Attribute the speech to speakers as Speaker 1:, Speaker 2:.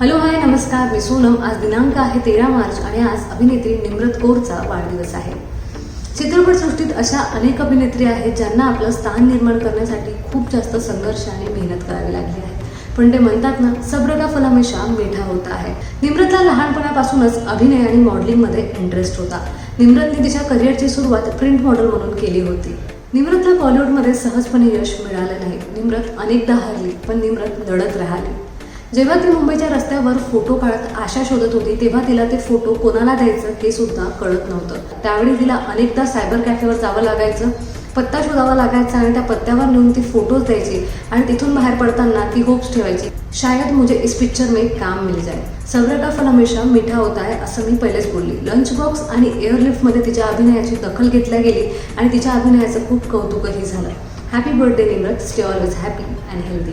Speaker 1: Hello hi नमस्कार. मी सोनम. आज दिनांक आहे तेरा मार्च आणि आज अभिनेत्री निम्रत कौरचा वाढदिवस आहे. चित्रपटसृष्टीत अशा अनेक अभिनेत्री आहेत ज्यांना आपलं स्थान निर्माण करण्यासाठी खूप जास्त संघर्ष आणि मेहनत करावी लागली आहे. पण ते म्हणतात ना सब्र का फल हमेशा मिठा होता आहे. निम्रतला लहानपणापासूनच अभिनय आणि मॉडेलिंगमध्ये इंटरेस्ट होता. निम्रतने तिच्या करिअरची सुरुवात प्रिंट मॉडेल म्हणून केली होती. निम्रतला बॉलिवूडमध्ये सहजपणे यश मिळालं नाही. निम्रत अनेकदा हरली पण निम्रत लढत राहिली. जेव्हा ती मुंबईच्या रस्त्यावर फोटो काढत आशा शोधत होती तेव्हा तिला ते फोटो कोणाला द्यायचं हे सुद्धा कळत नव्हतं. त्यावेळी तिला अनेकदा सायबर कॅफेवर जावं लागायचं पत्ता शोधावा लागायचा आणि त्या पत्त्यावर नेऊन ती फोटोज द्यायची आणि तिथून बाहेर पडताना ती होप्स ठेवायची. शायद मुझे इस पिक्चर में काम मिल जाए. सब्र का फल हमेशा मिठा होता है असं मी पहिलेच बोलली. लंच बॉक्स आणि एअरलिफ्टमध्ये तिच्या अभिनयाची दखल घेतल्या गेली आणि तिच्या अभिनयाचं खूप कौतुकही झालं. Happy birthday Nimrat stay always happy and healthy